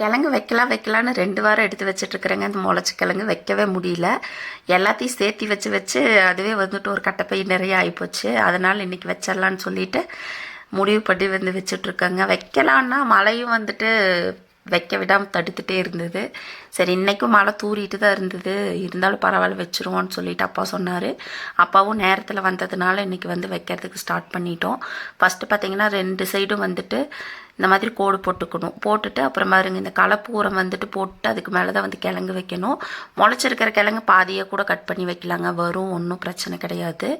கிழங்கு வைக்கலாம் வைக்கலான்னு ரெண்டு வாரம் எடுத்து வச்சுட்ருக்குறேங்க. இந்த முளைச்சி கிழங்கு வைக்கவே முடியல. எல்லாத்தையும் சேர்த்தி வச்சு வச்சு அதுவே வந்துட்டு ஒரு கட்டைப்பை நிறைய ஆகிப்போச்சு அதனால் இன்றைக்கி வச்சிடலான்னு சொல்லிட்டு முடிவு பண்ணி வந்து வச்சுட்ருக்கேங்க. வைக்கலான்னா மழையும் வந்துட்டு வைக்க விடாமல் தடுத்துகிட்டே இருந்தது. சரி இன்றைக்கும் மழை தூறிட்டு தான் இருந்தது. இருந்தாலும் பரவாயில்ல வச்சுருவோன்னு சொல்லிட்டு அப்பா சொன்னார். அப்பாவும் நேரத்தில் வந்ததுனால இன்றைக்கி வந்து வைக்கிறதுக்கு ஸ்டார்ட் பண்ணிட்டோம். ஃபஸ்ட்டு பார்த்தீங்கன்னா ரெண்டு சைடும் வந்துட்டு இந்த மாதிரி கோடு போட்டுக்கணும். போட்டுட்டு அப்புறம் பாருங்க இந்த கலப்பு உரம் வந்துட்டு போட்டு அதுக்கு மேலே தான் வந்து கிழங்கு வைக்கணும். முளைச்சிருக்கிற கிழங்கு பாதியை கூட கட் பண்ணி வைக்கலாங்க. வரும் ஒன்றும் பிரச்சனை கிடையாது.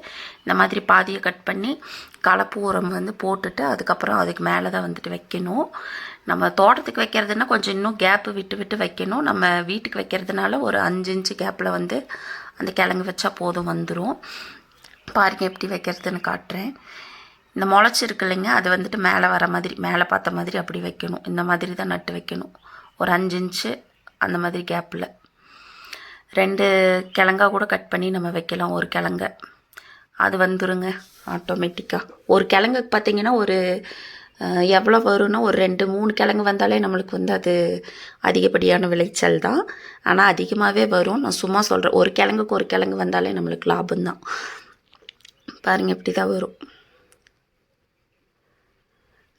இந்த மாதிரி பாதியை கட் பண்ணி கலப்பு உரம் வந்து போட்டுட்டு அதுக்கப்புறம் அதுக்கு மேலே தான் வந்துட்டு வைக்கணும். நம்ம தோட்டத்துக்கு வைக்கிறதுனா கொஞ்சம் இன்னும் கேப்பு விட்டு விட்டு வைக்கணும். நம்ம வீட்டுக்கு வைக்கிறதுனால ஒரு அஞ்சு இன்ச்சு கேப்பில் வந்து அந்த கிழங்கு வச்சா போதும் வந்துடும் பாருங்க எப்படி வைக்கிறதுன்னு காட்டுறேன். இந்த முளைச்சிருக்கு இல்லைங்க அது வந்துட்டு மேலே வர மாதிரி மேலே பார்த்த மாதிரி அப்படி வைக்கணும். இந்த மாதிரி தான் நட்டு வைக்கணும். ஒரு அஞ்சு இன்ச்சு அந்த மாதிரி கேப்பில் ரெண்டு கிழங்கா கூட கட் பண்ணி நம்ம வைக்கலாம் ஒரு கிழங்க. அது வந்துருங்க ஆட்டோமேட்டிக்காக ஒரு கிழங்குக்கு பார்த்தீங்கன்னா ஒரு எவ்வளோ வரும்னா ஒரு ரெண்டு மூணு கிழங்கு வந்தாலே நம்மளுக்கு வந்து அது அதிகப்படியான விளைச்சல் தான். ஆனால் அதிகமாகவே வரும். நான் சும்மா சொல்கிறேன் ஒரு கிழங்குக்கு ஒரு கிழங்கு வந்தாலே நம்மளுக்கு லாபம்தான் பாருங்கள் இப்படி தான் வரும்.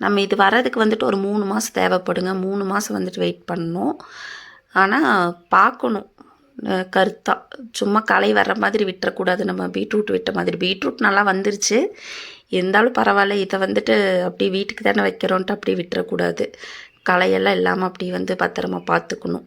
நம்ம இது வர்றதுக்கு வந்துட்டு ஒரு மூணு மாதம் தேவைப்படுங்க. மூணு மாதம் வந்துட்டு வெயிட் பண்ணணும். ஆனால் பார்க்கணும். கருத்தாக சும்மா களை வர்ற மாதிரி விட்டுறக்கூடாது. நம்ம பீட்ரூட் விட்ட மாதிரி. பீட்ரூட் நல்லா வந்துருச்சு. இருந்தாலும் பரவாயில்ல இதை வந்துட்டு அப்படி வீட்டுக்கு தானே வைக்கிறோன்ட்டு அப்படி விட்டுறக்கூடாது. களையெல்லாம் இல்லாமல் அப்படி வந்து பத்திரமா பார்த்துக்கணும்.